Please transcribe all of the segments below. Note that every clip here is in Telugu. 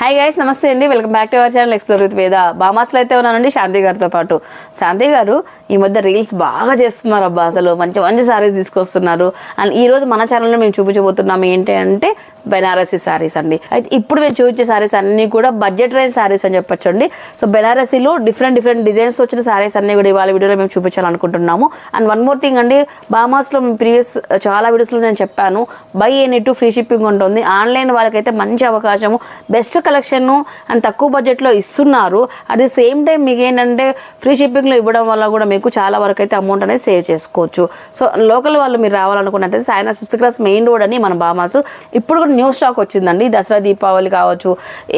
హాయ్ గైస్ నమస్తే అండి. Welcome back to our channel explore with Veda బామాస్లో అయితే ఉన్నానండి శాంతి గారితో పాటు. శాంతి గారు ఈ మధ్య రీల్స్ బాగా చేస్తున్నారు అబ్బా అసలు మంచి మంచి సారీస్ తీసుకొస్తున్నారు. అండ్ ఈరోజు మన ఛానల్లో మేము చూపించబోతున్నాం ఏంటి అంటే బెనారసీ సారీస్ అండి. అయితే ఇప్పుడు మేము చూపించే సారీస్ అన్నీ కూడా బడ్జెట్ రేంజ్ సారీస్ అని చెప్పొచ్చండి. సో బెనారసీలో డిఫరెంట్ డిఫరెంట్ డిజైన్స్ వచ్చిన సారీస్ అన్నీ కూడా ఇవాళ వీడియోలో మేము చూపించాలనుకుంటున్నాము. అండ్ వన్ మోర్ థింగ్ అండి బామాస్లో మేము ప్రీవియస్ చాలా వీడియోస్లో నేను చెప్పాను. Buy any two free shipping ఉంటుంది. ఆన్లైన్ వాళ్ళకైతే మంచి అవకాశము. బెస్ట్ కలెక్షన్ అండ్ తక్కువ బడ్జెట్లో ఇస్తున్నారు. అట్ ది సేమ్ టైం మీకు ఏంటంటే ఫ్రీ షిప్పింగ్లో ఇవ్వడం వల్ల కూడా మీకు చాలా వరకు అయితే అమౌంట్ అనేది సేవ్ చేసుకోవచ్చు. సో లోకల్ వాళ్ళు మీరు రావాలనుకున్నట్టయితే సాయన సిక్స్త్ క్లాస్ మెయిన్ రోడ్ అని మన బామాస్. ఇప్పుడు కూడా న్యూ స్టాక్ వచ్చిందండి. దసరా దీపావళి కావచ్చు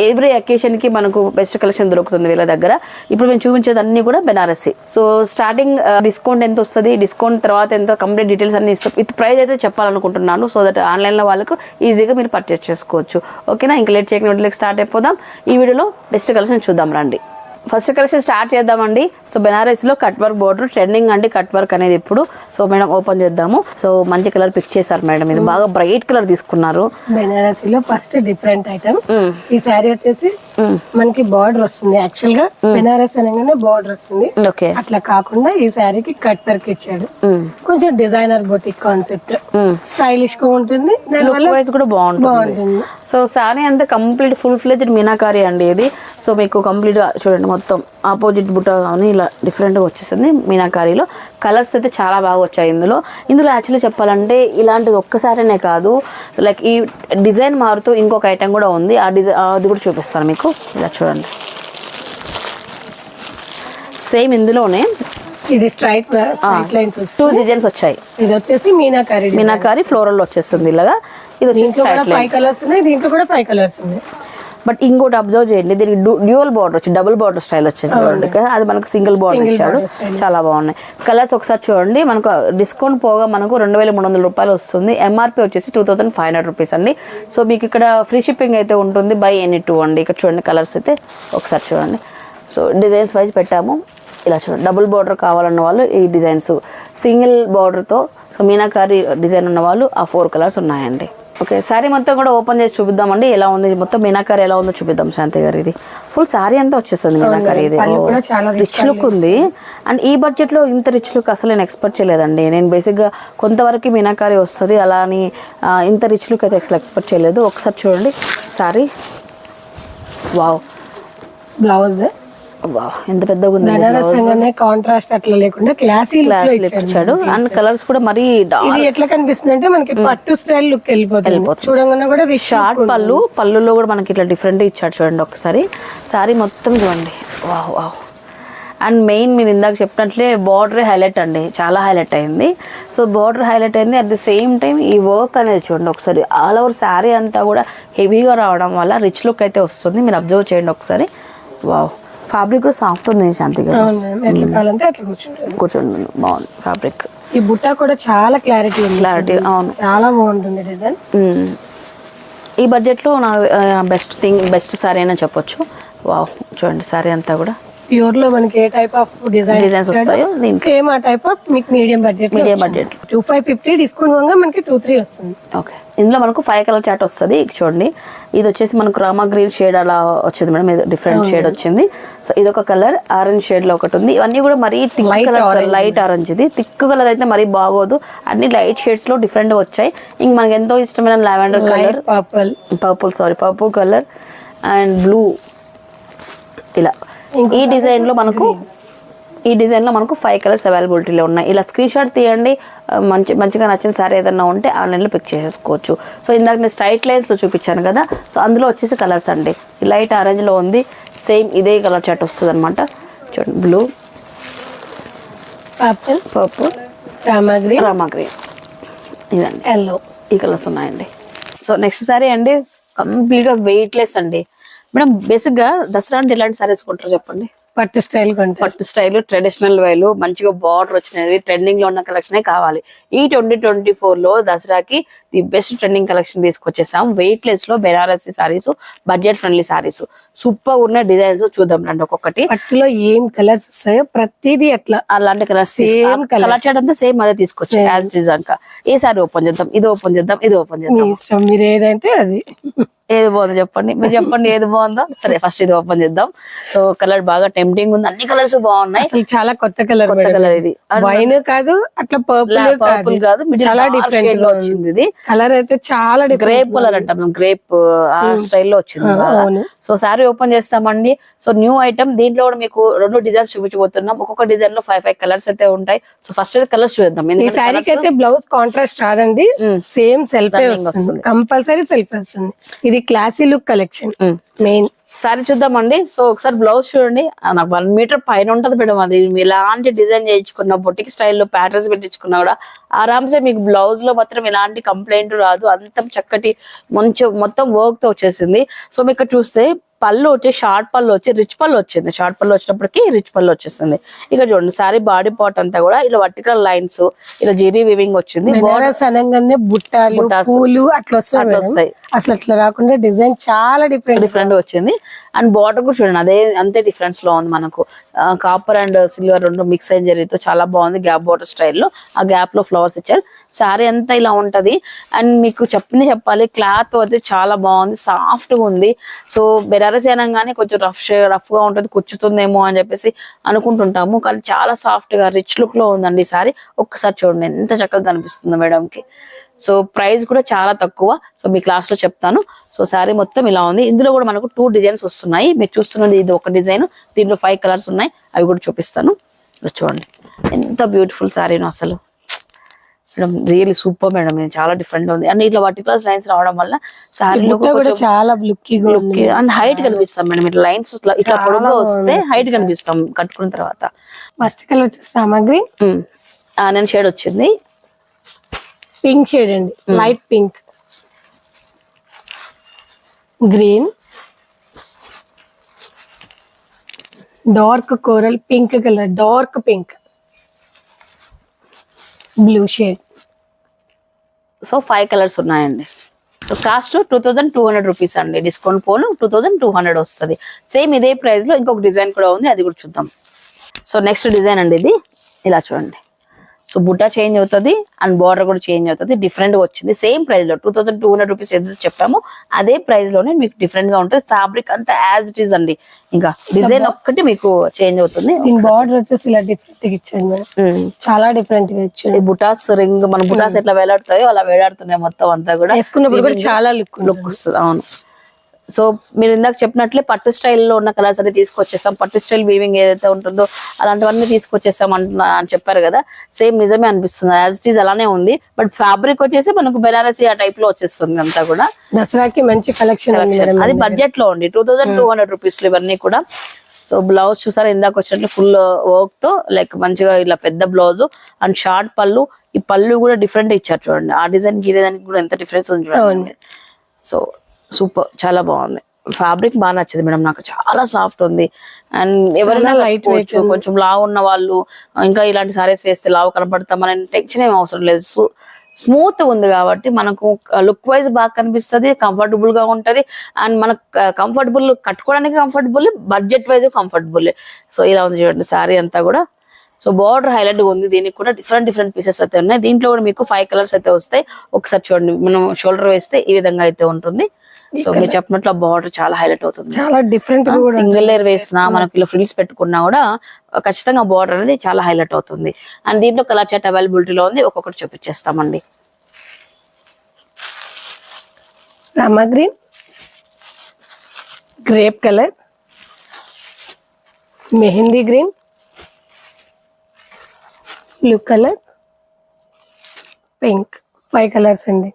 ఎవ్రీ అకేషన్కి మనకు బెస్ట్ కలెక్షన్ దొరుకుతుంది వీళ్ళ దగ్గర. ఇప్పుడు మేము చూపించేదన్నీ కూడా బెనారసి. సో స్టార్టింగ్ డిస్కౌంట్ ఎంత వస్తుంది డిస్కౌంట్ తర్వాత ఎంత కంప్లీట్ డీటెయిల్స్ అన్ని ఇస్తాం విత్ ప్రైస్ అయితే చెప్పాలనుకుంటున్నాను. సో దట్ ఆన్లైన్లో వాళ్ళకు ఈజీగా మీరు పర్చేస్ చేసుకోవచ్చు. ఓకేనా? ఇంకా లేట్ చేయకుండా స్టార్ట్ రేపు పోదాం. ఈ వీడియోలో బెస్ట్ కలెక్షన్ చూద్దాం రండి. ఫస్ట్ కలెక్షన్ స్టార్ట్ చేద్దామండి. సో బెనారస్లో కట్ వర్క్ బోర్డర్ ట్రెండింగ్ అండి కట్ వర్క్ అనేది ఇప్పుడు. సో మేడం ఓపెన్ చేద్దాము. సో మంచి కలర్ పిక్ చేశారు మేడం. ఇది బాగా బ్రైట్ కలర్ తీసుకున్నారు. బెనారసీలో ఫస్ట్ డిఫరెంట్ ఐటమ్ ఈ శారీ వచ్చేసి మనకి బార్డర్ వస్తుంది యాక్చువల్గా. బెనారస్ అనగానే బార్డర్ వస్తుంది. ఓకే అట్లా కాకుండా ఈ శారీకి కట్ వర్క్ ఇచ్చాడు. కొంచెం డిజైనర్ బొటిక్ కాన్సెప్ట్ స్టైలిష్గా ఉంటుంది. వైజ్ కూడా బాగుంటుంది. సో శారీ అంతా కంప్లీట్ ఫుల్ ఫ్లెజ్డ్ మీనాకారి అండి ఇది. సో మీకు కంప్లీట్గా చూడండి మొత్తం ఆపోజిట్ బుట్ట కానీ ఇలా డిఫరెంట్గా వచ్చేసింది మీనాకారిలో. కలర్స్ అయితే చాలా బాగా వచ్చాయి ఇందులో. ఇందులో యాక్చువల్లీ చెప్పాలంటే ఇలాంటిది ఒక్కసారినే కాదు. లైక్ ఈ డిజైన్ మారుతూ ఇంకొక ఐటెం కూడా ఉంది. ఆ డిజైన్ అది కూడా చూపిస్తాను మీకు. ఇలా చూడండి. సేమ్ ఇందులోనే. ఇది స్ట్రైట్ లైన్స్ టూ డిజైన్స్ వచ్చాయి. ఇది వచ్చేసి మీనాకారి. మీనాకారి ఫ్లోరల్ వచ్చేస్తుంది ఇలాగా. ఇది వచ్చేసి దీంట్లో కూడా ఫైవ్ కలర్స్ ఉన్నాయి దీంట్లో కూడా ఫైవ్ కలర్స్ ఉన్నాయి. బట్ ఇంకోటి అబ్జర్వ్ చేయండి. దీనికి డ్యూయల్ బార్డర్ వచ్చి డబుల్ బార్డర్ స్టైల్ వచ్చింది చూడండి. అది మనకు సింగిల్ బార్డర్ ఇచ్చాడు. చాలా బాగున్నాయి. కలర్స్ ఒకసారి చూడండి. మనకు డిస్కౌంట్ పోగా మనకు రెండు వేల మూడు వందల రూపాయలు వస్తుంది. ఎంఆర్పి వచ్చేసి two thousand five hundred rupees అండి. సో మీకు ఇక్కడ ఫ్రీ షిప్పింగ్ అయితే ఉంటుంది. బై ఎనీ టూ అండి. ఇక్కడ చూడండి కలర్స్ అయితే ఒకసారి చూడండి. సో డిజైన్స్ వైజ్ పెట్టాము. ఇలా చూడండి. డబుల్ బార్డర్ కావాలన్న వాళ్ళు ఈ డిజైన్స్ సింగిల్ బార్డర్తో సో మీనాకారి డిజైన్ ఉన్న వాళ్ళు ఆ ఫోర్ కలర్స్ ఉన్నాయండి. ఓకే శారీ మొత్తం కూడా ఓపెన్ చేసి చూపిద్దామండి. ఎలా ఉంది? మొత్తం మీనాకారి ఎలా ఉందో చూపిద్దాం శాంతి గారు ఇది. ఫుల్ శారీ అంతా వచ్చేస్తుంది మీనాకారి ఇది. రిచ్ లుక్ ఉంది. అండ్ ఈ బడ్జెట్లో ఇంత రిచ్ లుక్ అసలు నేను ఎక్స్పెక్ట్ చేయలేదండి. నేను బేసిక్గా కొంతవరకు మీనాకారి వస్తుంది అలా అని ఇంత రిచ్ లుక్ అయితే అసలు ఎక్స్పెక్ట్ చేయలేదు. ఒకసారి చూడండి. శారీ వావ్ బ్లౌజ్ ఎంత పెద్దగా ఉంది కాంట్రాస్ట్ అట్లా లేకుండా క్లాసీ ఇచ్చాడు. అండ్ కలర్స్ కూడా మరీ ఇది ఎట్లా కనిపిస్తుంది అంటే మనకి పట్టు స్టైల్ లుక్ వెళ్ళిపోతుంది. చూడంగానే కూడా షార్ట్ పళ్ళు పళ్ళులో కూడా మనకి ఇట్లా డిఫరెంట్ ఇచ్చాడు చూడండి ఒకసారి. శారీ మొత్తం చూడండి. వావ్ వావ్ అండ్ మెయిన్ మీరు ఇందాక చెప్పినట్లే బార్డర్ హైలైట్ అండి. చాలా హైలైట్ అయింది. సో బార్డర్ హైలైట్ అయింది. అట్ ది సేమ్ టైం ఈ వర్క్ అనేది చూడండి ఒకసారి. ఆల్ ఓవర్ శారీ అంతా కూడా హెవీగా రావడం వల్ల రిచ్ లుక్ అయితే వస్తుంది. మీరు అబ్జర్వ్ చేయండి ఒకసారి. వావ్ ఫ్యాబ్రిక్ కూడా సాఫ్ట్ ఉంది శాంతి గారు. కూర్చుంటుంది. కూర్చోండి బాగుంది ఫ్యాబ్రిక్ ఈ బుట్ట కూడా చాలా క్లారిటీ ఉంది. క్లారిటీ అవును. చాలా బాగుంటుంది డిజైన్ మ్మ్. ఈ బడ్జెట్లో నా బెస్ట్ థింగ్ బెస్ట్ శారీ అని చెప్పొచ్చు. వావ్ చూడండి శారీ అంతా కూడా. ప్యూర్లో మనకి ఏ టైప్ ఆఫ్ డిజైన్ డిజైన్స్ వస్తాయో సేమ్ ఆ టైప్ ఆఫ్ మీకు medium budget medium budget two five fifty discount వల్ల మనకి టూ త్రీ వస్తుంది. ఓకే ఇందులో మనకు ఫైవ్ కలర్ చాట్ వస్తుంది. చూడండి. ఇది వచ్చేసి మనకు రామా గ్రీన్ షేడ్ అలా వచ్చింది మేడం. ఇది డిఫరెంట్ షేడ్ వచ్చింది. సో ఇది ఒక కలర్ ఆరెంజ్ షేడ్లో ఒకటి ఉంది. ఇవన్నీ కూడా మరీ థిక్ కలర్ లైట్ ఆరెంజ్ ఇది. థిక్ కలర్ అయితే మరీ బాగోదు. అన్ని లైట్ షేడ్స్లో డిఫరెంట్ వచ్చాయి. ఇంక మనకి ఎంతో ఇష్టమైన lavender colour purple purple sari purple colour and blue ఇలా. ఈ డిజైన్లో మనకు ఈ డిజైన్లో మనకు ఫైవ్ కలర్స్ అవైలబిలిటీలో ఉన్నాయి. ఇలా స్క్రీన్ షాట్ తీయండి. మంచి మంచిగా నచ్చిన సారీ ఏదైనా ఉంటే ఆన్లైన్లో పిక్ చేసుకోవచ్చు సో ఇందాక నేను స్ట్రైట్ లైన్స్లో చూపించాను కదా. సో అందులో వచ్చేసి కలర్స్ అండి. లైట్ ఆరెంజ్లో ఉంది. సేమ్ ఇదే కలర్ చాట్ వస్తుంది అనమాట చూడండి blue purple purple Rama green Rama green ఇదండి. ఎల్లో ఈ కలర్స్ ఉన్నాయండి. సో నెక్స్ట్ సారీ అండి. కంప్లీట్గా వెయిట్లెస్ అండి. మేడం బేసిక్గా దసరా అంటే ఎలాంటి సారీస్ కొంటారు చెప్పండి? పట్టు స్టైల్ పట్టు స్టైల్ ట్రెడిషనల్ వేలు మంచిగా బార్డర్ వచ్చినది ట్రెండింగ్లో ఉన్న కలెక్షన్ కావాలి. ఈ ట్వంటీ ట్వంటీ ఫోర్లో దసరాకి ది బెస్ట్ ట్రెండింగ్ కలెక్షన్ తీసుకొచ్చేసాం. Weight లెస్లో Banarasi saris budget friendly saris super ఉన్న డిజైన్స్ చూద్దాం రండి ఒక్కొక్కటి. పట్టులో ఏం కలర్స్ వస్తాయో ప్రతిదీ అట్లా అలాంటి Same colours. కలర్ చాట్ అంతా సేమ్ అదే తీసుకొచ్చి as design a sari open చేద్దాం ఇది ఓపెన్ చేద్దాం ఇది ఓపెన్ చేద్దాం. మీరు ఏదంటే అది. ఏది బాగుందో చెప్పండి. మీరు చెప్పండి ఏది బాగుందో. సరే ఫస్ట్ ఇది ఓపెన్ చేద్దాం. సో కలర్ బాగా టెంప్టింగ్ ఉంది. అన్ని కలర్స్ బాగున్నాయి. చాలా కొత్త కలర్ కొత్త కలర్ ఇది. వైన్ కాదు అట్లా పర్పుల్ పర్పుల్ కాదు. చాలా డిఫరెంట్ shade లో వచ్చింది ఇది. కలర్ అయితే చాలా గ్రేప్ కలర్ అంటాం గ్రేప్ ఆ స్టైల్లో వచ్చింది. సో శారీ ఓపెన్ చేస్తామండి. సో న్యూ ఐటమ్ దీంట్లో కూడా మీకు రెండు డిజైన్స్ చూపించబోతున్నాం. ఒక్కొక్క డిజైన్లో ఫైవ్ ఫైవ్ కలర్స్ అయితే ఉంటాయి. సో ఫస్ట్ అయితే కలర్స్ చూద్దాం. ఈ అయితే బ్లౌజ్ కాంట్రాస్ట్ రాదండి. సేమ్ సెల్ఫ్ వస్తుంది. కంపల్సరీ సెల్ఫ్ వస్తుంది. ఇది classy look collection. Main sari చూద్దామండి. సో ఒకసారి బ్లౌజ్ చూడండి. నాకు వన్ మీటర్ పైన ఉంటది మేడం అది. ఎలాంటి డిజైన్ చేయించుకున్న బొటిక్ స్టైల్లో ప్యాటర్న్స్ పెట్టించుకున్నా కూడా ఆరామ్సే మీకు బ్లౌజ్లో మాత్రం ఎలాంటి కంప్లైంట్ రాదు. అంత చక్కటి మంచి మొత్తం వర్క్తో వచ్చేసింది. సో మీకు చూస్తే పళ్ళు వచ్చి షార్ట్ పళ్ళు వచ్చి రిచ్ పళ్ళు వచ్చింది. షార్ట్ పళ్ళు వచ్చినప్పటికి రిచ్ పళ్ళు వచ్చేసింది. ఇక చూడండి సారీ బాడీ పార్ట్ అంతా కూడా ఇలా వర్టికల్ లైన్స్ ఇలా జీరీ వివింగ్ వచ్చింది. అనగానే బుట్టాలు బుట్టాస్. పూలు అట్లా. వస్తాయి. అసలు అట్లా రాకుండా డిజైన్ చాలా డిఫరెంట్ డిఫరెంట్ వచ్చింది. అండ్ బార్డర్ కూడా చూడండి అదే అంతే డిఫరెన్స్లో ఉంది మనకు. కాపర్ అండ్ సిల్వర్ రెండు మిక్స్ అయిన జరిగితే చాలా బాగుంది గ్యాప్ బార్డర్ స్టైల్లో. ఆ గ్యాప్లో ఫ్లవర్స్ ఇచ్చారు. సారీ అంతా ఇలా ఉంటది. అండ్ మీకు చెప్పని చెప్పాలి క్లాత్ అయితే చాలా బాగుంది సాఫ్ట్గా ఉంది. సో బెనారస్ అనగానే కొంచెం రఫ్ రఫ్గా ఉంటది కుచ్చుతుందేమో అని చెప్పేసి అనుకుంటుంటాము. కానీ చాలా సాఫ్ట్గా రిచ్ లుక్లో ఉందండి ఈ సారీ. ఒక్కసారి చూడండి ఎంత చక్కగా కనిపిస్తుంది మేడం కి. సో ప్రైస్ కూడా చాలా తక్కువ. సో మీ క్లాస్లో చెప్తాను. సో శారీ మొత్తం ఇలా ఉంది. ఇందులో కూడా మనకు టూ డిజైన్స్ వస్తున్నాయి. మీరు చూస్తున్నది ఇది ఒక డిజైన్. దీంట్లో ఫైవ్ కలర్స్ ఉన్నాయి. అవి కూడా చూపిస్తాను. చూడండి. ఎంత బ్యూటిఫుల్ శారీను అసలు. Madam really super madam. ఇది చాలా డిఫరెంట్ ఉంది. అండ్ ఇట్లా వర్టికల్ లైన్స్ రావడం వల్ల శారీలో కూడా చాలా అండ్ హైట్ కనిపిస్తాం మేడం. ఇట్లా లైన్స్ ఇట్లా పొడుగ్గా వస్తే హైట్ కనిపిస్తాం కట్టుకున్న తర్వాత. ఫస్ట్ కలర్ వచ్చేసి రామగ్రీ. ఆ, నేను షేడ్ వచ్చింది. పింక్ షేడ్ అండి. Light pink green dark coral pink colour dark pink blue shade so five colours ఉన్నాయండి. So cost two thousand two hundred rupees అండి. డిస్కౌంట్ పోను టూ థౌజండ్ టూ హండ్రెడ్ వస్తుంది. సేమ్ ఇదే ప్రైస్లో ఇంకొక డిజైన్ కూడా ఉంది అది కూడా చూద్దాం. సో నెక్స్ట్ డిజైన్ అండి ఇది. ఇలా చూడండి. సో బుట్ట చేంజ్ అవుతుంది అండ్ బార్డర్ కూడా చేంజ్ అవుతుంది డిఫరెంట్గా వచ్చింది. సేమ్ ప్రైస్లో two thousand two hundred rupees ఏదైతే చెప్పామో అదే ప్రైస్లోనే మీకు డిఫరెంట్గా ఉంటుంది. ఫ్యాబ్రిక్ అంతా యాజ్ ఇట్ ఈస్ అండి. ఇంకా డిజైన్ ఒక్కటి మీకు చేంజ్ అవుతుంది. బార్డర్ వచ్చేసి ఇలా డిఫరెంట్ ఉమ్. చాలా డిఫరెంట్గా ఇచ్చాడు ఈ బుటాస్ రింగ్ మన బుటాస్ ఎట్లా వేలాడుతాయో అలా వేలాడుతున్నాయి మొత్తం అంతా కూడా. వేసుకున్నప్పుడు కూడా చాలా లుక్ లుక్ వస్తుంది అవును. సో మీరు ఇందాక చెప్పినట్లే పట్టు స్టైల్లో ఉన్న కలర్స్ అన్ని తీసుకొచ్చేసాం పట్టు స్టైల్ వీవింగ్ ఏదైతే ఉంటుందో అలాంటివన్నీ తీసుకొచ్చేసాం అంటున్నా అని చెప్పారు కదా. సేమ్ నిజమే అనిపిస్తుంది. యాజ్ ఇట్ ఈస్ అలానే ఉంది. బట్ ఫ్యాబ్రిక్ వచ్చేసి మనకు బెనారసీ ఆ టైప్లో వచ్చేస్తుంది అంతా కూడా. దసరాకి మంచి కలెక్షన్ అది బడ్జెట్లో ఉంది. Two thousand two hundred rupees ఇవన్నీ కూడా. సో బ్లౌజ్ చూసారా? ఇందాక వచ్చినట్లు ఫుల్ వర్క్తో లైక్ మంచిగా ఇలా పెద్ద బ్లౌజ్ అండ్ షార్ట్ పళ్ళు. ఈ పళ్ళు కూడా డిఫరెంట్ ఇచ్చారు చూడండి. ఆ డిజైన్ డిజైన్ కూడా ఎంత డిఫరెన్స్ ఉంది చూడండి. సో సూపర్ చాలా బాగుంది. ఫ్యాబ్రిక్ బాగా నచ్చింది మేడం నాకు చాలా సాఫ్ట్ ఉంది. అండ్ ఎవరైనా లైట్ కొంచెం లావు ఉన్న వాళ్ళు ఇంకా ఇలాంటి సారీస్ వేస్తే లావు కనపడతామని టెన్షన్ ఏం అవసరం లేదు. స్మూత్ ఉంది కాబట్టి మనకు లుక్ వైజ్ బాగా కనిపిస్తుంది కంఫర్టబుల్గా ఉంటది. అండ్ మనకు కంఫర్టబుల్ కట్టుకోవడానికి comfortable budget wise comfortable so ఇలా ఉంది చూడండి సారీ అంతా కూడా. సో బార్డర్ హైలైట్ ఉంది దీనికి కూడా డిఫరెంట్ డిఫరెంట్ పీసెస్ అయితే ఉన్నాయి. దీంట్లో కూడా మీకు ఫైవ్ కలర్స్ అయితే వస్తాయి. ఒకసారి చూడండి మనం షోల్డర్ వేస్తే ఈ విధంగా అయితే ఉంటుంది. సో మీరు చెప్పినట్లు బార్డర్ చాలా హైలైట్ అవుతుంది. చాలా డిఫరెంట్ సింగిల్ లేయర్ వేసినా మనకి ఇలా ఫ్రిల్స్ పెట్టుకున్నా కూడా ఖచ్చితంగా బార్డర్ అనేది చాలా హైలైట్ అవుతుంది. అండ్ దీంట్లో కలర్ చాట్ అవైలబిలిటీలో ఉంది ఒక్కొక్కటి చూపించేస్తామండి. Rama green grape colour mehndi green blue colour pink five colours అండి.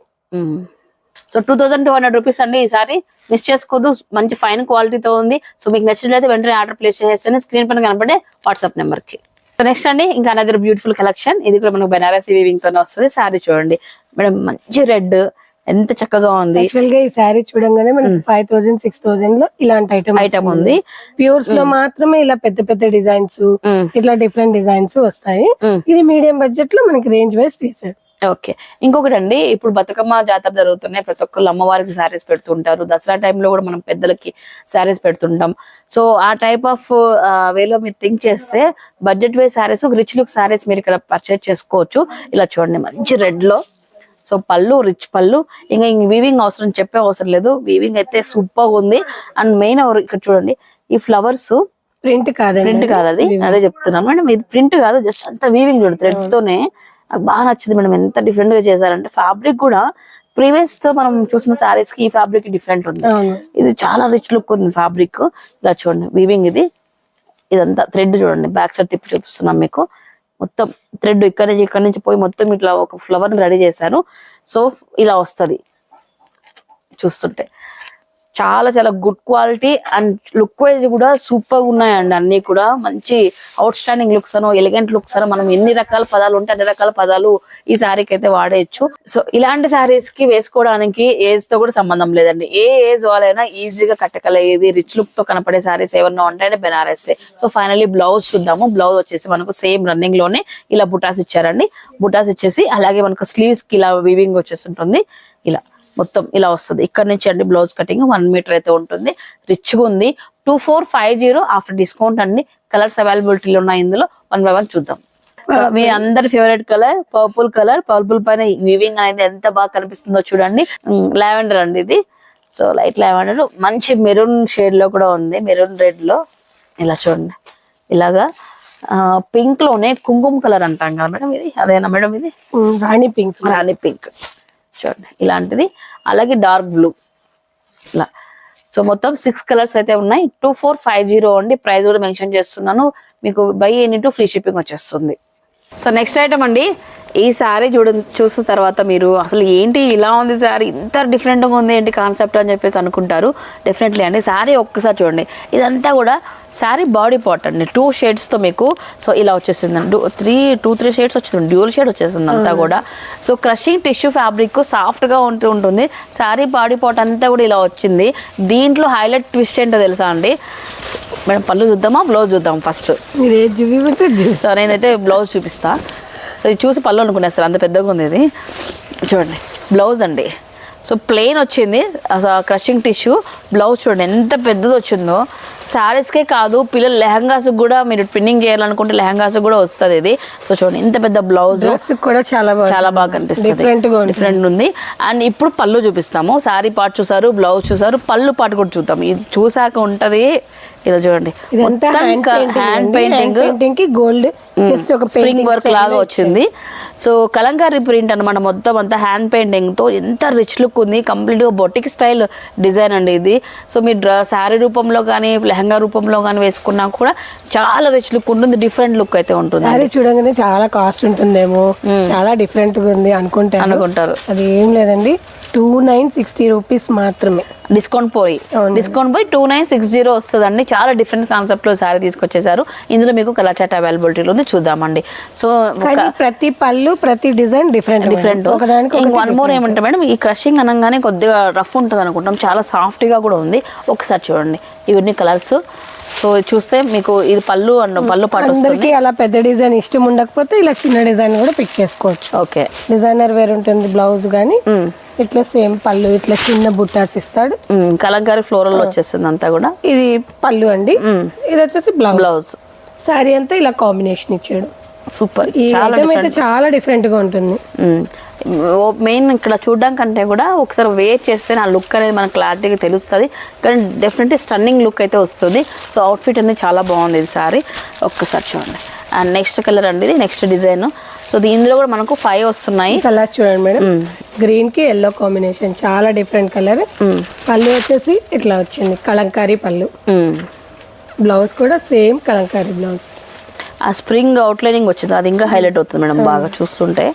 So two thousand two hundred rupees అండి ఈసారి మిస్ చేసుకోవద్దు మంచి ఫైన్ క్వాలిటీతో ఉంది. సో మీకు నచ్చినట్లయితే వెంటనే ఆర్డర్ ప్లేస్ చేసేస్తే స్క్రీన్ పైన కనపడే వాట్సాప్ నెంబర్కి. సో నెక్స్ట్ అండి ఇంకా అనదర్ బ్యూటిఫుల్ కలెక్షన్ ఇది కూడా మనకు బెనారసీ వీవింగ్ తోనే వస్తుంది. సారీ చూడండి. మేడం మంచి రెడ్ ఎంత చక్కగా ఉంది. యాక్చువల్గా ఈ శారీ చూడంగానే మనకి ఫైవ్ థౌసండ్ సిక్స్ థౌసండ్లో ఇలాంటి ఐటమ్ ఐటమ్ ఉంది. ప్యూర్స్లో మాత్రమే ఇలా పెద్ద పెద్ద డిజైన్స్. ఇట్లా డిఫరెంట్ డిజైన్స్ వస్తాయి. ఇది మీడియం బడ్జెట్లో మనకి రేంజ్ వైస్ తీసాడు ఓకే. ఇంకొకటి అండి ఇప్పుడు బతుకమ్మ జాతర జరుగుతున్నాయి. ప్రతి ఒక్కళ్ళు అమ్మవారికి శారీస్ పెడుతుంటారు. దసరా టైంలో కూడా మనం పెద్దలకి శారీస్ పెడుతుంటాం. సో ఆ టైప్ ఆఫ్ వేలో మీరు థింక్ చేస్తే budget way saris rich look saris మీరు ఇక్కడ పర్చేజ్ చేసుకోవచ్చు. ఇలా చూడండి మంచి రెడ్లో. సో పళ్ళు రిచ్ పళ్ళు. ఇంకా ఇంక వీవింగ్ అవసరం చెప్పే అవసరం లేదు. వీవింగ్ అయితే సూపర్ ఉంది. అండ్ మెయిన్ ఇక్కడ చూడండి ఈ ఫ్లవర్స్ ప్రింట్ కాదండి ప్రింట్ కాదు అది. అదే. చెప్తున్నాను. మేడం ఇది ప్రింట్ కాదు జస్ట్ అంతా వీవింగ్ చూడు థ్రెడ్ తోనే. నాకు బాగా నచ్చింది మేడం. ఎంత డిఫరెంట్గా చేశారంటే ఫ్యాబ్రిక్ కూడా ప్రీవియస్తో మనం చూసిన సారీస్కి ఈ ఫ్యాబ్రిక్ డిఫరెంట్ ఉంది. ఇది చాలా రిచ్ లుక్ ఉంది ఫ్యాబ్రిక్ ఇలా చూడండి. వీవింగ్ ఇది. ఇదంతా థ్రెడ్ చూడండి. బ్యాక్ సైడ్ తిప్పి చూపిస్తున్నాం మీకు. మొత్తం థ్రెడ్ ఇక్కడ నుంచి ఇక్కడ నుంచి పోయి మొత్తం ఇట్లా ఒక ఫ్లవర్ రెడీ చేశారు. సో ఇలా వస్తది. చూస్తుంటే. చాలా చాలా good quality and look wise కూడా సూపర్ ఉన్నాయండి. అన్ని కూడా మంచి అవుట్ స్టాండింగ్ లుక్స్ అనో ఎలిగెంట్ లుక్స్ అనో మనం ఎన్ని రకాల పదాలు ఉంటే అన్ని రకాల పదాలు ఈ శారీకి అయితే వాడేయచ్చు. సో ఇలాంటి శారీస్కి వేసుకోవడానికి ఏజ్తో కూడా సంబంధం లేదండి. ఏ ఏజ్ వాళ్ళైనా ఈజీగా కట్టగలిగేది రిచ్ లుక్తో కనపడే శారీస్ ఏమన్నా ఉంటాయంటే బెనారస్ సో ఫైనల్లీ బ్లౌజ్ చూద్దాము. బ్లౌజ్ వచ్చేసి మనకు సేమ్ రన్నింగ్లోనే ఇలా బుటాస్ ఇచ్చారండి. బుటాస్ ఇచ్చేసి అలాగే మనకు స్లీవ్స్కి ఇలా వీవింగ్ వచ్చేసి ఉంటుంది. ఇలా. మొత్తం ఇలా వస్తుంది. ఇక్కడ నుంచి అండి బ్లౌజ్ కటింగ్ వన్ మీటర్ అయితే ఉంటుంది. రిచ్గా ఉంది. Two four five zero after discount అండి. కలర్స్ అవైలబిలిటీలో ఉన్నాయి ఇందులో. వన్ బై వన్ చూద్దాం. సో మీ అందరి favourite colour purple colour purple పైన వీవింగ్ అనేది ఎంత బాగా కనిపిస్తుందో చూడండి. లావెండర్ అండి ఇది. సో లైట్ లావెండర్ మంచి మెరూన్ షేడ్లో కూడా ఉంది. మెరూన్ రెడ్లో. ఇలా చూడండి. ఇలాగా పింక్లోనే కుంకుమ కలర్ అంటాం కదా మేడం ఇది? అదేనా మేడం ఇది? ఉమ్, రాణి పింక్ రాణి పింక్ చూడండి ఇలాంటిది. అలాగే డార్క్ బ్లూ ఇలా. సో మొత్తం సిక్స్ కలర్స్ అయితే ఉన్నాయి. టూ ఫోర్ ఫైవ్ జీరో అండి. ప్రైస్ కూడా మెన్షన్ చేస్తున్నాను. మీకు buy any two free shipping వచ్చేస్తుంది. సో నెక్స్ట్ ఐటమ్ అండి ఈ శారీ చూడ చూసిన తర్వాత మీరు అసలు ఏంటి ఇలా ఉంది శారీ ఇంత డిఫరెంట్గా ఉంది ఏంటి కాన్సెప్ట్ అని చెప్పేసి అనుకుంటారు. డెఫినెట్లీ అండి శారీ ఒక్కసారి చూడండి. ఇదంతా కూడా శారీ బాడీ పార్ట్ అండి టూ షేడ్స్తో మీకు. సో ఇలా వచ్చేసింది అండి త్రీ టూ త్రీ షేడ్స్ వచ్చింది డ్యూల్ షేడ్ వచ్చేసింది అంతా కూడా. సో క్రషింగ్ టిష్యూ ఫ్యాబ్రిక్ సాఫ్ట్గా ఉంటూ ఉంటుంది. శారీ బాడీ పార్ట్ అంతా కూడా ఇలా వచ్చింది. దీంట్లో హైలైట్ ట్విస్ట్ ఏంటో తెలుసా అండి? మేడం పళ్ళు చూద్దామా బ్లౌజ్ చూద్దాం ఫస్ట్ మీరు ఏది. సో నేనైతే బ్లౌజ్ చూపిస్తా. సో ఇది చూసి పళ్ళు అనుకునేస్తారు అంత పెద్దగా ఉంది ఇది. చూడండి బ్లౌజ్ అండి. సో ప్లెయిన్ వచ్చింది క్రషింగ్ టిష్యూ బ్లౌజ్ చూడండి ఎంత పెద్దది వచ్చిందో. శారీస్కే కాదు పిల్లలు లెహంగాస్ కూడా మీరు ట్విన్నింగ్ చేయాలనుకుంటే లెహంగాస్ కూడా వస్తుంది ఇది. సో చూడండి ఇంత పెద్ద బ్లౌజ్ కూడా చాలా చాలా బాగా కనిపిస్తుంది. డిఫరెంట్ ఉంది. అండ్ ఇప్పుడు పళ్ళు చూపిస్తాము. శారీ పార్ట్ చూసారు బ్లౌజ్ చూసారు పళ్ళు పార్ట్ కూడా చూద్దాం. ఇది చూసాక ఉంటది ఇలా చూడండి. హ్యాండ్ పెయింటింగ్కి గోల్డ్ జస్ట్ ఒక స్ప్రింగ్ వర్క్ లాగా వచ్చింది. సో కలంకారీ ప్రింట్ అన్నమాట మొత్తం అంతా హ్యాండ్ పెయింటింగ్తో ఎంత రిచ్ లుక్ ఉంది. కంప్లీట్గా బొటిక్ స్టైల్ డిజైన్ అండి ఇది. సో మీ డ్ర శారీ రూపంలో కానీ లెహంగా రూపంలో కానీ వేసుకున్నా కూడా చాలా రిచ్ లుక్ ఉంటుంది. డిఫరెంట్ లుక్ అయితే ఉంటుంది శారీ చూడగానే చాలా కాస్ట్ ఉంటుందేమో. చాలా డిఫరెంట్గా ఉంది అనుకుంటే అనుకుంటారు. అది ఏం లేదండి. టూ నైన్ సిక్స్టీ రూపీస్ మాత్రమే. డిస్కౌంట్ పోయి. డిస్కౌంట్ పోయి టూ నైన్ సిక్స్ జీరో వస్తుందండి. చాలా డిఫరెంట్ కాన్సెప్ట్లో శారీ తీసుకొచ్చేసారు ఇందులో మీకు కలర్ చాట్ అవైలబిలిటీలో ఉంది చూద్దామండి. సో ప్రతి పళ్ళు ప్రతి design different different one more ఏమంటే మేడం ఈ క్రషింగ్ అనగానే కొద్దిగా రఫ్ ఉంటుంది అనుకుంటాం చాలా సాఫ్ట్గా కూడా ఉంది. ఒకసారి చూడండి. ఇవన్నీ కలర్స్ సో చూస్తే మీకు ఇది పళ్ళు అండ్ పళ్ళు పాటు వస్తుంది. అందరికి అలా పెద్ద డిజైన్ ఇష్టం ఉండకపోతే ఇలా చిన్న డిజైన్ కూడా పిక్ చేసుకోవచ్చు. ఓకే. డిజైనర్ వేర్ ఉంటుంది బ్లౌజ్ కానీ. ఇట్లా సేమ్ పళ్ళు ఇట్లా చిన్న బుట్టాస్ ఇస్తాడు. కలంకారీ ఫ్లోరల్ వచ్చేస్తుంది అంతా కూడా. ఇది పళ్ళు అండి. ఇది వచ్చేసి బ్లౌజ్ బ్లౌజ్ సారీ అంతా ఇలా కాంబినేషన్ ఇచ్చాడు. సూపర్ అయితే చాలా డిఫరెంట్గా ఉంటుంది. మెయిన్ ఇక్కడ చూడడం కంటే కూడా ఒకసారి వేర్ చేస్తే నా లుక్ అనేది మనకు క్లారిటీగా తెలుస్తుంది. కానీ డెఫినెట్లీ స్టన్నింగ్ లుక్ అయితే వస్తుంది. సో అవుట్ఫిట్ అనేది చాలా బాగుంది ఇది సారీ ఒక్కసారి చూడండి. అండ్ నెక్స్ట్ కలర్ అండి ఇది నెక్స్ట్ డిజైన్ సో దీనిలో కూడా మనకు ఫైవ్ వస్తున్నాయి. కలర్ చూడండి మేడం. గ్రీన్కి ఎల్లో కాంబినేషన్ చాలా డిఫరెంట్ కలర్ పళ్ళు వచ్చేసి ఇట్లా వచ్చింది. కలంకారీ పళ్ళు. బ్లౌజ్ కూడా సేమ్ కలంకారీ బ్లౌజ్ ఆ స్ప్రింగ్ అవుట్లైనింగ్ వచ్చింది. అది ఇంకా హైలైట్ అవుతుంది మేడం బాగా చూస్తుంటే.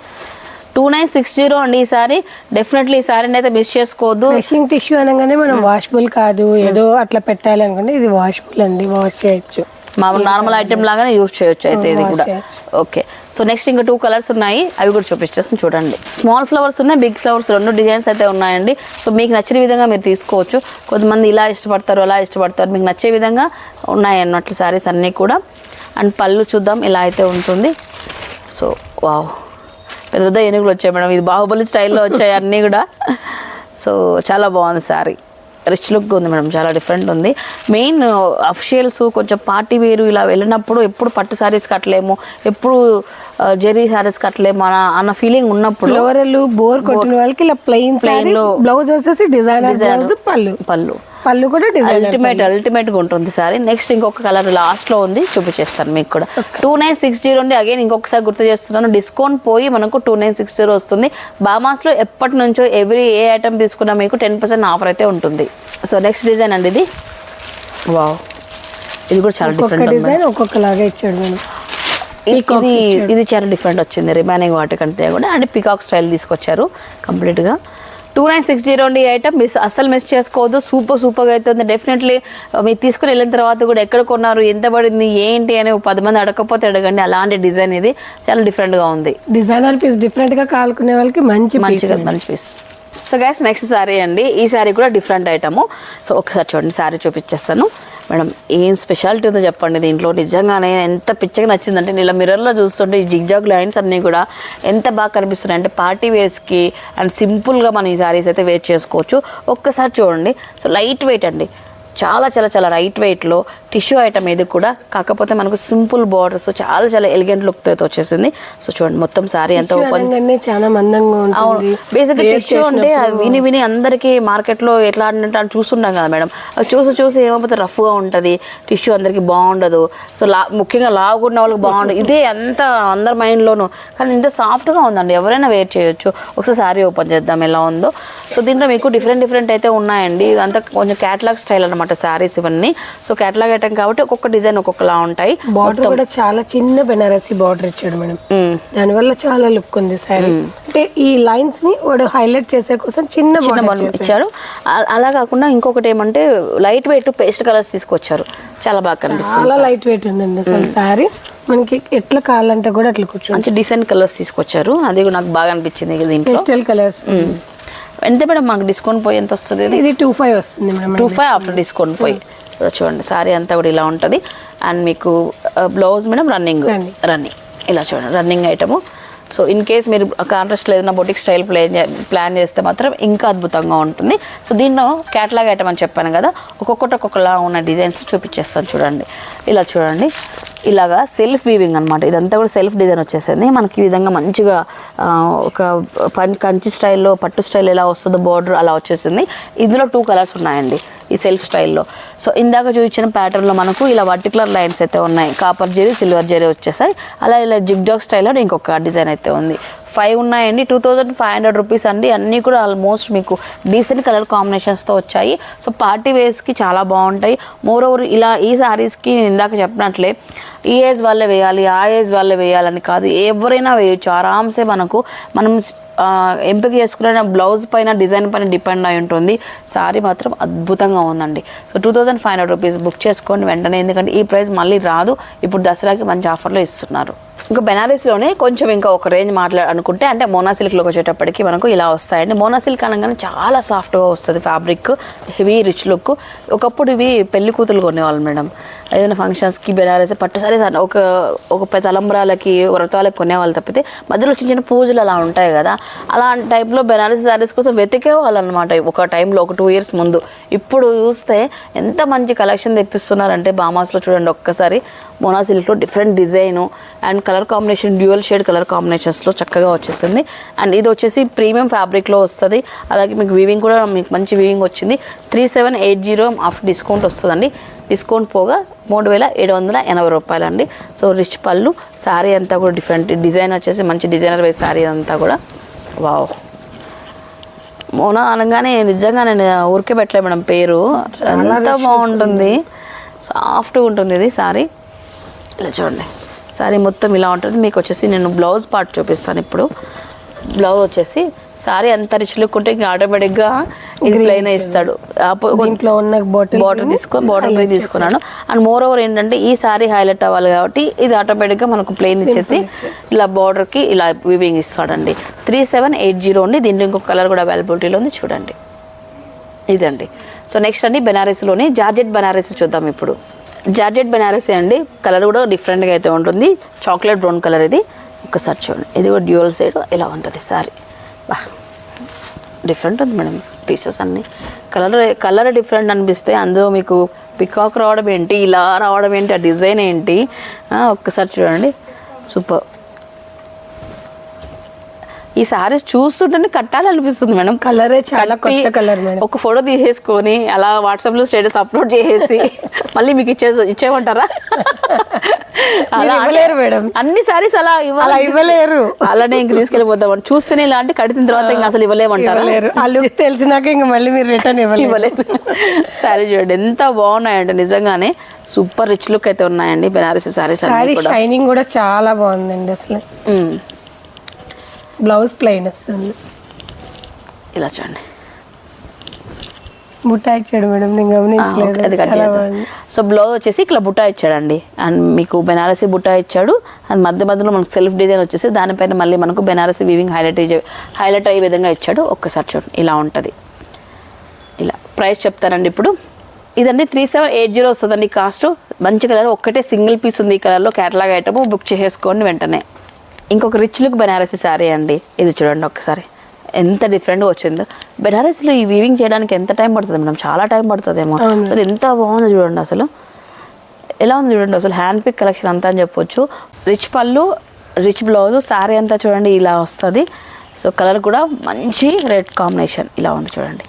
టూ నైన్ సిక్స్ జీరో అండి ఈ సారీ. డెఫినెట్లీ ఈ సారీని అయితే మిస్ చేసుకోవద్దు. వాషింగ్ టిష్యూ అనగానే మనం వాషబుల్ కాదు. ఏదో అట్లా పెట్టాలి అనుకుంటే ఇది వాషబుల్ అండి. వాష్ చేయొచ్చు. మా నార్మల్ ఐటెం లాగానే యూజ్ చేయొచ్చు అయితే ఇది కూడా. ఓకే సో నెక్స్ట్ ఇంకా టూ కలర్స్ ఉన్నాయి. అవి కూడా చూపించేస్తాను చూడండి. స్మాల్ ఫ్లవర్స్ ఉన్నాయి బిగ్ ఫ్లవర్స్ రెండు డిజైన్స్ అయితే ఉన్నాయండి. సో మీకు నచ్చిన విధంగా మీరు తీసుకోవచ్చు. కొంతమంది ఇలా ఇష్టపడతారు అలా ఇష్టపడతారు. మీకు నచ్చే విధంగా ఉన్నాయి అన్నట్లు శారీస్ అన్నీ కూడా. అండ్ పళ్ళు చూద్దాం ఇలా అయితే ఉంటుంది. సో వావ్ పెద్ద పెద్ద ఏనుగులు వచ్చాయి మేడం. ఇది బాహుబలి స్టైల్లో వచ్చాయి అన్నీ కూడా. సో చాలా బాగుంది శారీ రిచ్ లుక్ ఉంది మేడం చాలా డిఫరెంట్ ఉంది. మెయిన్ అఫిషియల్స్ కొంచెం పార్టీ వేరు ఇలా వెళ్ళినప్పుడు ఎప్పుడు పట్టు శారీస్ కట్టలేము ఎప్పుడు జెరీ శారీస్ కట్టలేము అన్న అన్న ఫీలింగ్ ఉన్నప్పుడు ఫ్లోరల్ బోర్ కొట్టిన వాళ్ళకి ఇలా ప్లెయిన్ లో- బ్లౌజ్ వచ్చేసి డిజైనర్ బ్లౌజ్ పళ్ళు. పళ్ళు. పళ్ళు కూడా డిజైన్ అల్టిమేట్ అల్టిమేట్గా ఉంటుంది సారీ. నెక్స్ట్ ఇంకొక కలర్ లాస్ట్లో ఉంది చూపించేస్తాను మీకు కూడా. టూ నైన్ సిక్స్ జీరో ఉండి అగైన్ ఇంకొకసారి గుర్తు చేస్తున్నాను. డిస్కౌంట్ పోయి మనకు టూ నైన్ సిక్స్ జీరో వస్తుంది. బామాస్లో ఎప్పటి నుంచో ఎవ్రీ ఏ ఐటమ్ తీసుకున్నా మీకు టెన్ పర్సెంట్ ఆఫర్ అయితే ఉంటుంది. సో నెక్స్ట్ డిజైన్ అండి ఇది. వావ్ ఇది కూడా చాలా డిఫరెంట్ డిజైన్ ఒక్కొక్క లాగా ఇచ్చాడు మేడం. ఇది ఇది చాలా డిఫరెంట్ వచ్చింది. రిమైనింగ్ వాటికంటే కూడా. అంటే పికాక్ స్టైల్ తీసుకొచ్చారు. కంప్లీట్గా టూ నైన్ సిక్స్ జీరో ఈ ఐటమ్ మిస్ అస్సలు మిస్ చేసుకోవద్దు. సూపర్ సూపర్గా అయితే ఉంది డెఫినెట్లీ మీరు తీసుకుని వెళ్ళిన తర్వాత కూడా ఎక్కడ కొన్నారు ఎంత పడింది ఏంటి అని పది మంది అడగకపోతే అడగండి. అలాంటి డిజైన్ ఇది చాలా డిఫరెంట్గా ఉంది. డిజైనర్ పీస్ డిఫరెంట్గా కాలుకునే వాళ్ళకి మంచి మంచిగా మంచి piece so guys next sari అండి. ఈ శారీ కూడా డిఫరెంట్ ఐటము సో ఒకసారి చూడండి శారీ చూపించేస్తాను. మేడం ఏం స్పెషాలిటీ ఉందో చెప్పండి దీంట్లో. నిజంగానే ఎంత పిచ్చగా నచ్చిందంటే ఇలా మిర్రర్లో చూస్తుంటే ఈ జిగ్జాగ్ లైన్స్ అన్నీ కూడా ఎంత బాగా కనిపిస్తున్నాయి అంటే పార్టీ వేర్స్కి అండ్ సింపుల్గా మనం ఈ శారీస్ అయితే వేర్ చేసుకోవచ్చు. ఒక్కసారి చూడండి. సో లైట్ వెయిట్ అండి. చాలా చాలా చాలా లైట్ వెయిట్లో టిష్యూ ఐటమ్ ఇది కూడా కాకపోతే మనకు సింపుల్ బార్డర్స్ చాలా చాలా ఎలిగెంట్ లుక్తో అయితే వచ్చేసింది. సో చూడండి మొత్తం శారీ ఎంత ఓపెన్ చాలా మందంగా ఉంటుంది. బేసిక్గా టిష్యూ అంటే విని విని అందరికీ మార్కెట్లో ఎట్లా అంటే అని చూస్తుంటాం కదా మేడం. అవి చూసి చూసి ఏమైపోతే రఫ్గా ఉంటుంది. టిష్యూ అందరికీ బాగుండదు. సో లా ముఖ్యంగా లావుకున్న వాళ్ళకి బాగుండదు. ఇదే అంత అందరి మైండ్లోనూ. కానీ ఇంత సాఫ్ట్గా ఉందండి. ఎవరైనా వేర్ చేయొచ్చు. ఒకసారి శారీ ఓపెన్ చేద్దాం ఎలా ఉందో. సో దీంట్లో మీకు డిఫరెంట్ డిఫరెంట్ అయితే ఉన్నాయండి. ఇదంతా కొంచెం క్యాటలాగ్ స్టైల్ అనమాట శారీస్ ఇవన్నీ. సో క్యాటలాగ్ ఐటమ్ కాబట్టి ఒక్కొక్క డిజైన్ ఒక్కొక్కలా ఉంటాయి. బార్డర్ కూడా చాలా చిన్న బెనారసీ బార్డర్ ఇచ్చాడు మేడం. దానివల్ల చాలా లుక్ ఉంది శారీ అంటే ఈ లైన్స్ని వాడు హైలైట్ చేసే కోసం చిన్న బార్డర్ ఇచ్చారు అలా కాకుండా ఇంకొకటి ఏమంటే లైట్ వెయిట్ పేస్ట్ కలర్స్ తీసుకొచ్చారు. చాలా బాగా కనిపిస్తుంది చాలా లైట్ వెయిట్ ఉందండి అసలు శారీ మనకి ఎట్లా కావాలంటే కూడా అట్లా కూర్చోండి మంచి డిసెంట్ కలర్స్ తీసుకొచ్చారు. అది నాకు బాగా అనిపించింది దీంట్లో. Pastel colours. ఎంత మేడం మాకు డిస్కౌంట్ పోయి ఎంత వస్తుంది? ఇది టూ ఫైవ్ వస్తుంది madam two five after discount పోయి. చూడండి. సారీ అంతా కూడా ఇలా ఉంటుంది. అండ్ మీకు బ్లౌజ్ మేడం రన్నింగ్. రన్నింగ్ ఇలా చూడండి. Running item so in case మీరు కాంట్రాస్ట్ ఏదైనా బొటిక్ స్టైల్ ప్లాన్ ప్లాన్ చేస్తే మాత్రం ఇంకా అద్భుతంగా ఉంటుంది. సో దీంట్లో క్యాటలాగ్ ఐటమ్ అని చెప్పాను కదా. ఒక్కొక్కటి ఒక్కొక్కలా ఉన్న డిజైన్స్ చూపించేస్తాను చూడండి. ఇలా చూడండి. ఇలాగా సెల్ఫ్ వీవింగ్ అనమాట ఇదంతా కూడా సెల్ఫ్ డిజైన్ వచ్చేసింది. మనకి ఈ విధంగా మంచిగా ఒక పం కంచి స్టైల్లో పట్టు స్టైల్ ఎలా వస్తుందో బార్డర్ అలా వచ్చేసింది. ఇందులో టూ కలర్స్ ఉన్నాయండి. ఈ సెల్ఫ్ స్టైల్లో. సో ఇందాక చూపించిన ప్యాటర్న్లో మనకు ఇలా వర్టికులర్ లైన్స్ అయితే ఉన్నాయి. కాపర్ జెరీ సిల్వర్ జెరీ వచ్చేసాయి. అలా ఇలా జిగ్జాగ్ స్టైల్లో ఇంకొక డిజైన్ అయితే ఉంది. ఫైవ్ ఉన్నాయండి. Two thousand five hundred rupees అండి. అన్నీ కూడా ఆల్మోస్ట్ మీకు డీసెంట్ కలర్ కాంబినేషన్స్తో వచ్చాయి. సో పార్టీ వేర్స్కి చాలా బాగుంటాయి. మోర్ ఓవర్ ఇలా ఈ శారీస్కి నేను ఇందాక చెప్పినట్లే ఈ ఏజ్ వాళ్ళే వేయాలి ఆ ఏజ్ వాళ్ళే వేయాలని కాదు. ఎవరైనా వేయొచ్చు. ఆరామ్సే మనకు మనం ఎంపిక చేసుకున్న బ్లౌజ్ పైన డిజైన్ పైన డిపెండ్ అయి ఉంటుంది. సారీ మాత్రం అద్భుతంగా ఉందండి. So two thousand five hundred rupees book చేసుకోండి వెంటనే. ఎందుకంటే ఈ ప్రైస్ మళ్ళీ రాదు. ఇప్పుడు దసరాకి మంచి ఆఫర్లో ఇస్తున్నారు. ఇంకా బెనారస్లోనే కొంచెం ఇంకా ఒక రేంజ్ మాట్లా అనుకుంటే అంటే మోనా సిల్క్లోకి వచ్చేటప్పటికి మనకు ఇలా వస్తాయండి. మోనా సిల్క్ అనగానే చాలా సాఫ్ట్గా వస్తుంది ఫ్యాబ్రిక్ హెవీ రిచ్ లుక్. ఒకప్పుడు ఇవి పెళ్ళి కూతులు కొనేవాళ్ళు మేడం. ఏదైనా ఫంక్షన్స్కి బెనారస్ పట్టు సారీస్ ఒక ఒక పెద్ద తలంబ్రాలకి వ్రతాలకు కొనేవాళ్ళు తప్పితే మధ్యలో చిన్న చిన్న పూజలు అలా ఉంటాయి కదా. అలాంటి టైంలో బెనారస్ శారీస్ కోసం వెతికే వాళ్ళు అనమాట ఒక టైంలో ఒక టూ ఇయర్స్ ముందు. ఇప్పుడు చూస్తే ఎంత మంచి కలెక్షన్ తెప్పిస్తున్నారంటే బామాస్లో చూడండి ఒక్కసారి. మోనా సిల్క్లో different design and colour combination dual shade colour కాంబినేషన్స్లో చక్కగా వచ్చేసింది. అండ్ ఇది వచ్చేసి ప్రీమియం ఫ్యాబ్రిక్లో వస్తుంది. అలాగే మీకు వీవింగ్ కూడా మీకు మంచి వీవింగ్ వచ్చింది. Three seven eight zero off discount వస్తుందండి. డిస్కౌంట్ పోగా మూడు వేల ఏడు వందల ఎనభై రూపాయలండి. సో రిచ్ పళ్ళు శారీ అంతా కూడా డిఫరెంట్ డిజైన్ వచ్చేసి మంచి డిజైనర్ వేస్ శారీ అంతా కూడా. వావ్. మోనా అనగానే నిజంగా నేను ఊరికే పెట్టలే మేడం పేరు. అంత బాగుంటుంది. సాఫ్ట్గా ఉంటుంది ఇది సారీ ఇలా చూడండి. సారీ మొత్తం ఇలా ఉంటుంది. మీకు వచ్చేసి నేను బ్లౌజ్ పార్ట్ చూపిస్తాను ఇప్పుడు. బ్లౌజ్ వచ్చేసి సారీ అంత రిచ్ లుక్ ఉంటే ఇంకా ఆటోమేటిక్గా ఇది ప్లెయిన్ ఇస్తాడు. దీంట్లో ఉన్న బాటిల్ బార్డర్ తీసుకొని బార్డర్ గ్రీన్ తీసుకున్నాను. అండ్ మోర్ ఓవర్ ఏంటంటే ఈ సారీ హైలైట్ అవ్వాలి కాబట్టి ఇది ఆటోమేటిక్గా మనకు ప్లెయిన్ ఇచ్చేసి ఇలా బార్డర్కి ఇలా వివింగ్ ఇస్తాడండి. త్రీ సెవెన్ ఎయిట్ జీరో ఉంది. దీంట్లో ఇంకొక కలర్ కూడా అవైలబిలిటీలో ఉంది. చూడండి. ఇదండి. సో నెక్స్ట్ అండి బెనారసీలోని జార్జెట్ బెనారసీ చూద్దాం ఇప్పుడు. జార్జెట్ బెనారసీ అండి? కలర్ కూడా డిఫరెంట్గా అయితే ఉంటుంది. చాక్లెట్ బ్రౌన్ కలర్ ఇది. ఒకసారి చూడండి. ఇది కూడా డ్యూయల్ సైడ్ ఇలా ఉంటుంది సారీ? బా డిఫరెంట్ ఉంది మేడం పీసెస్ అన్నీ. కలర్ కలర్ డిఫరెంట్ అనిపిస్తే అందులో మీకు పికాక్ రావడం ఏంటి ఇలా రావడం ఏంటి ఆ డిజైన్ ఏంటి? ఒక్కసారి చూడండి. సూపర్ ఈ సారీస్ చూస్తుంటేనే కట్టాలనిపిస్తుంది మేడం. కలరే చాలా కొత్త కలర్ మేడం. ఒక ఫోటో తీసేసుకొని అలా వాట్సాప్లో స్టేటస్ అప్లోడ్ చేసేసి మళ్ళీ మీకు ఇచ్చే ఇచ్చేయమంటారా? మీరు ఇవ్వలేరు మేడం. అన్ని సారీస్ అలా అలా ఇవ్వలేరు. అలానే ఇంక తీసుకెళ్ళిపోతాం చూస్తేనే ఇలాంటి కడితిన తర్వాత ఇంకా అసలు ఇవ్వలేమంటారా? ఆ లుక్ తెలిసినాక ఇంక మళ్ళీ మీరు రిటర్న్ ఇవ్వలేరు. ఇవ్వలేదు సారీ చూడండి ఎంత బాగున్నాయండి. నిజంగానే సూపర్ రిచ్ లుక్ అయితే ఉన్నాయండి బెనారసి సారీస్ షైనింగ్ కూడా. చాలా బాగుందండి అసలు. బ్లౌజ్ ప్లెయిన్ వస్తుంది. ఇలా చూడండి. బుట్టా ఇచ్చాడు మేడం నేను గమనించలేదు. అది కట్ సో బ్లౌజ్ వచ్చేసి ఇట్లా బుట్టా ఇచ్చాడండి. అండ్ మీకు బెనారసి బుట్టా ఇచ్చాడు. అండ్ మధ్య మధ్యలో మనకు సెల్ఫ్ డిజైన్ వచ్చేసి దానిపైన మళ్ళీ మనకు బెనారసి వీవింగ్ హైలైట్ హైలైట్ అయ్యే విధంగా ఇచ్చాడు. ఒక్కసారి చూడండి ఇలా ఉంటుంది. ఇలా ప్రైస్ చెప్తానండి ఇప్పుడు. ఇదండి త్రీ సెవెన్ ఎయిట్ జీరో వస్తుందండి కాస్ట్ మంచి కలర్ ఒక్కటే సింగిల్ పీస్ ఉంది ఈ కలర్లో క్యాటలాగ్ ఐటమ్ బుక్ చేసేసుకోండి వెంటనే. ఇంకొక రిచ్ లుక్ బెనారసి శారీ అండి. ఇది చూడండి ఒక్కసారి. ఎంత డిఫరెంట్గా వచ్చిందో. బెనారస్లో ఈ వీవింగ్ చేయడానికి ఎంత టైం పడుతుంది మేడం? చాలా టైం పడుతుందేమో. అసలు ఎంత బాగుంది చూడండి అసలు. ఎలా ఉంది చూడండి అసలు? హ్యాండ్ పిక్ కలెక్షన్ అంతా అని చెప్పొచ్చు. రిచ్ పళ్ళు రిచ్ బ్లౌజ్ శారీ అంతా చూడండి ఇలా వస్తుంది. సో కలర్ కూడా మంచి రెడ్ కాంబినేషన్ ఇలా ఉంది చూడండి.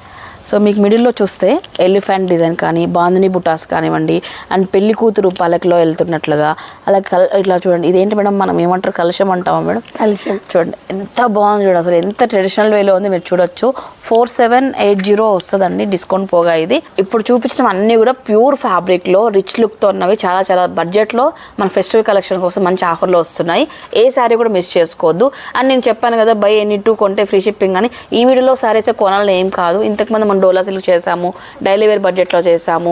సో మీకు మిడిల్లో చూస్తే ఎలిఫెంట్ డిజైన్ కానీ బాందిని బుటాస్ కానివ్వండి అండ్ పెళ్ళి కూతురు పలకలో వెళ్తున్నట్లుగా అలా కల ఇట్లా చూడండి. ఇదేంటి మేడం మనం ఏమంటారు? కలుషం అంటామా మేడం? కలిసి చూడండి. ఎంత బాగుంది చూడండి అసలు. ఎంత ట్రెడిషనల్ వేలో ఉంది మీరు చూడొచ్చు. ఫోర్ సెవెన్ ఎయిట్ జీరో వస్తుందండి. డిస్కౌంట్ పోగా ఇది. ఇప్పుడు చూపించిన అన్నీ కూడా ప్యూర్ ఫ్యాబ్రిక్లో రిచ్ లుక్తో ఉన్నవి. చాలా చాలా బడ్జెట్లో మన ఫెస్టివల్ కలెక్షన్ కోసం మంచి ఆఫర్లో వస్తున్నాయి. ఏ శారీ కూడా మిస్ చేసుకోవద్దు. అండ్ నేను చెప్పాను కదా బై ఎనీ టూ కొంటే ఫ్రీ షిప్పింగ్ అని. ఈ వీడియోలో శారీస్ కొనాలని ఏం కాదు. ఇంతకుముందు మనం డోలా సిల్క్ చేసాము డైలీ వేర్ బడ్జెట్లో చేసాము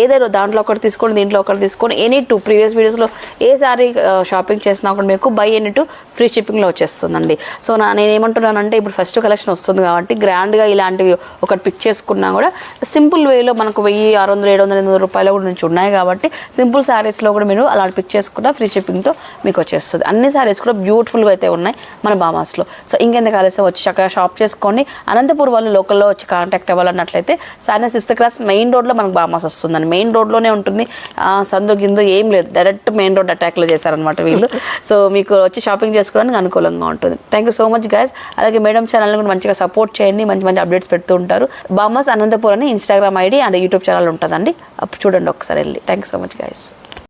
ఏదైనా దాంట్లో ఒకటి తీసుకొని దీంట్లో ఒకటి తీసుకొని ఎనీ టూ ప్రీవియస్ వీడియోస్లో ఏ శారీ షాపింగ్ చేసినా కూడా మీకు బై ఎనీ టూ ఫ్రీ షిప్పింగ్లో వచ్చేస్తుందండి. సో నా నేను ఏమంటున్నానంటే ఇప్పుడు ఫస్ట్ కలెక్షన్ వస్తుంది కాబట్టి గ్రాండ్గా ఇలాంటివి ఒకటి పిక్ చేసుకున్నా కూడా సింపుల్ వేలో మనకు వెయ్యి ఆరు వందలు ఏడు వందల ఎనిమిది రూపాయలు కూడా నుంచి ఉన్నాయి కాబట్టి సింపుల్ శారీస్లో కూడా మీరు అలా పిక్ చేసుకున్నా ఫ్రీ షిప్పింగ్తో మీకు వచ్చేస్తుంది. అన్ని శారీస్ కూడా బ్యూటిఫుల్గా అయితే ఉన్నాయి మన బామాస్లో. సో ఇంకెంత కాలేసం వచ్చి చక్కగా షాప్ చేసుకోండి అనంతపూర్ వాళ్ళు లోకల్లో వచ్చి కాంటాక్ట్ అవ్వాలన్నట్లయితే సానా సిక్స్త్ క్లాస్ మెయిన్ రోడ్లో మనకు బామాస్ వస్తుందండి. మెయిన్ రోడ్లోనే ఉంటుంది. సందు గిందు ఏం లేదు. డైరెక్ట్ మెయిన్ రోడ్ అటాక్లో చేశారనమాట వీళ్ళు. సో మీకు వచ్చి షాపింగ్ చేసుకోవడానికి అనుకూలంగా ఉంటుంది. Thank you so much guys అలాగే మేడం ఛానల్ కూడా మంచిగా సపోర్ట్ చేయండి. మంచి మంచి అప్డేట్స్ పెడుతూ ఉంటారు. బామాస్ అనంతపూర్ అని Instagram ID and YouTube channel ఉంటుందండి. అప్పుడు చూడండి ఒకసారి వెళ్ళి. Thank you so much guys